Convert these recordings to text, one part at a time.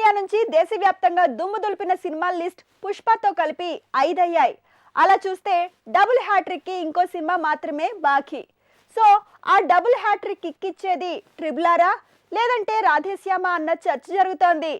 India నుంచి దేశవ్యాప్తంగా దుమ్ము దులిపిన సినిమా లిస్ట్ పుష్పతో కలిపి ఐదయ్యాయి. అలా చూస్తే డబుల్ హ్యాట్రిక్కి ఇంకో సినిమా మాత్రమే బాకీ. సో ఆ డబుల్ హ్యాట్రిక్ కిక్కిచ్చేది ట్రిబులారా లేదంటే రాధేశ్యామ అన్న చర్చ జరుగుతోంది.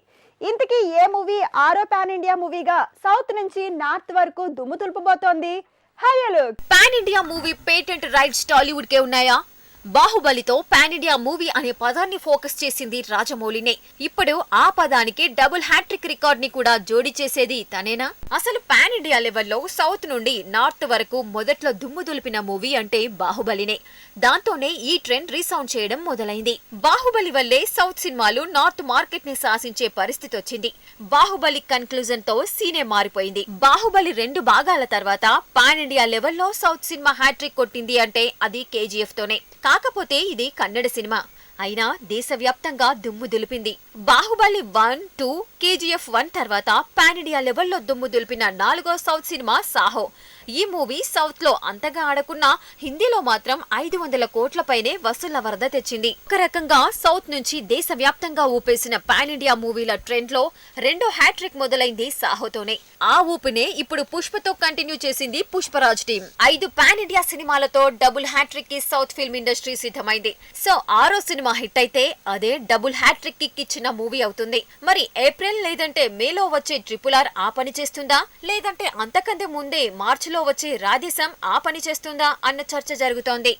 ఇంతకీ ఏ మూవీ ఆరో పాన్ ఇండియా మూవీగా సౌత్ నుంచి నార్త్ వరకు దుమ్ము దులుపబోతోంది? Hello pan India movie patent rights Tollywood కే ఉన్నాయా? బాహుబలితో పాన్ ఇండియా మూవీ అనే పదాన్ని ఫోకస్ చేసింది రాజమౌళినే. ఇప్పుడు ఆ పదానికి డబుల్ హ్యాట్రిక్ రికార్డ్ని కూడా జోడి చేసేది తనేనా? అసలు పాన్ ఇండియా లెవెల్లో సౌత్ నుండి నార్త్ వరకు మొదట్లో దుమ్ము దులిపిన మూవీ అంటే బాహుబలినే. దాంతోనే ఈ ట్రెండ్ రీసౌండ్ చేయడం మొదలైంది. బాహుబలి వల్లే సౌత్ సినిమాలు నార్త్ మార్కెట్ని శాసించే పరిస్థితి వచ్చింది. బాహుబలి కన్క్లూజన్తో సీనే మారిపోయింది. బాహుబలి రెండు భాగాల తర్వాత పాన్ ఇండియా లెవెల్లో సౌత్ సినిమా హ్యాట్రిక్ కొట్టింది అంటే అది కేజీఎఫ్ తోనే కాకపోతే ఇది కన్నడ సినిమా. అయినా దేశవ్యాప్తంగా దుమ్ము దులిపింది. Baahubali one two KGF one తర్వాత పాన్ ఇండియా లెవెల్లో దుమ్ము దులిపిన నాలుగో సౌత్ సినిమా సాహో. ఈ మూవీ సౌత్లో అంతగా ఆడకున్నా హిందీలో మాత్రం ఐదు వందల కోట్ల పైనే వసూళ్ళ వరద తెచ్చింది. ఒక రకంగా సౌత్ నుంచి దేశవ్యాప్తంగా ఊపేసిన పాన్ ఇండియా మూవీల ట్రెండ్లో రెండో హ్యాట్రిక్ మొదలైంది సాహోతోనే. ఆ ఊపినే ఇప్పుడు పుష్పతో కంటిన్యూ చేసింది పుష్పరాజ్ టీం ఐదు పాన్ ఇండియా సినిమాలతో డబుల్ హ్యాట్రిక్కి సౌత్ ఫిల్మ్ ఇండస్ట్రీ సిద్ధమైంది. సో ఆరో సినిమా హిట్ అయితే అదే డబుల్ హ్యాట్రిక్ కిక్ ఇచ్చిన మూవీ అవుతుంది. మరి ఏప్రిల్ లేదంటే మేలో వచ్చే ట్రిపుల్ ఆర్ ఆ పని చేస్తుందా? లేదంటే అంతకంటే ముందే మార్చిలో వచ్చే రాధేశం ఆ పని చేస్తుందా అన్న చర్చ జరుగుతోంది.